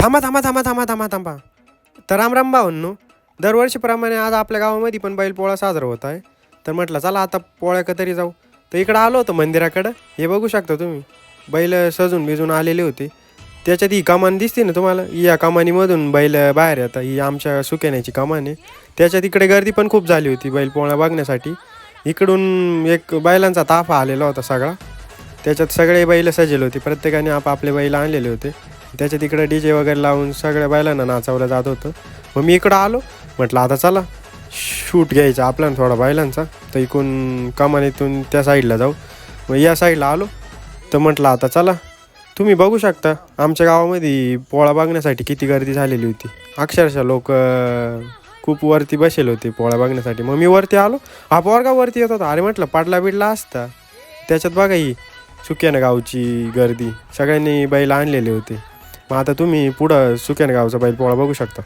थांबा थांबा थांबा थांबा थांबा थांबा. तर रामराम भाऊंनो दरवर्षीप्रमाणे आज आपल्या गावामध्ये पण बैलपोळा साजरा होत आहे. तर म्हटलं चला आता पोळ्या तरी जाऊ. तर इकडं आलो होतो मंदिराकडं. हे बघू शकता तुम्ही. बैल सजून बिजून आलेले होते. त्याच्यात ही कमान दिसते ना तुम्हाला? या कमानीमधून बैल बाहेर येतात. ही आमच्या सुकेण्याची कमान. आहे त्याच्यात इकडे गर्दी पण खूप झाली होती बैलपोळा बघण्यासाठी. इकडून एक बैलांचा ताफा आलेला होता सगळा. त्याच्यात सगळे बैल सजेले होते. प्रत्येकाने आपापले बैल आणलेले होते. त्याच्यात इकडे डी जे वगैरे लावून सगळ्या बैलांना नाचवलं जात होतं. मग मी इकडं आलो म्हटलं आता चला शूट घ्यायचा आपला थोडा बैलांचा तर इकडून कमानीतून त्या साईडला जाऊ. मग या साईडला आलो तर म्हटलं आता चला तुम्ही बघू शकता आमच्या गावामध्ये पोळा बघण्यासाठी किती गर्दी झालेली होती. अक्षरशः लोक खूप वरती बसेल होते पोळा बघण्यासाठी. मग मी वरती आलो हा पोरगा वरती येत होता? अरे म्हटलं पाडला बिडला असता. त्याच्यात बघा ही सुक्यानं गावची गर्दी सगळ्यांनी बैल आणलेले होते. मग आता तुम्ही पुढं सुक्यानं गावचा बैल पोळा बघू शकता.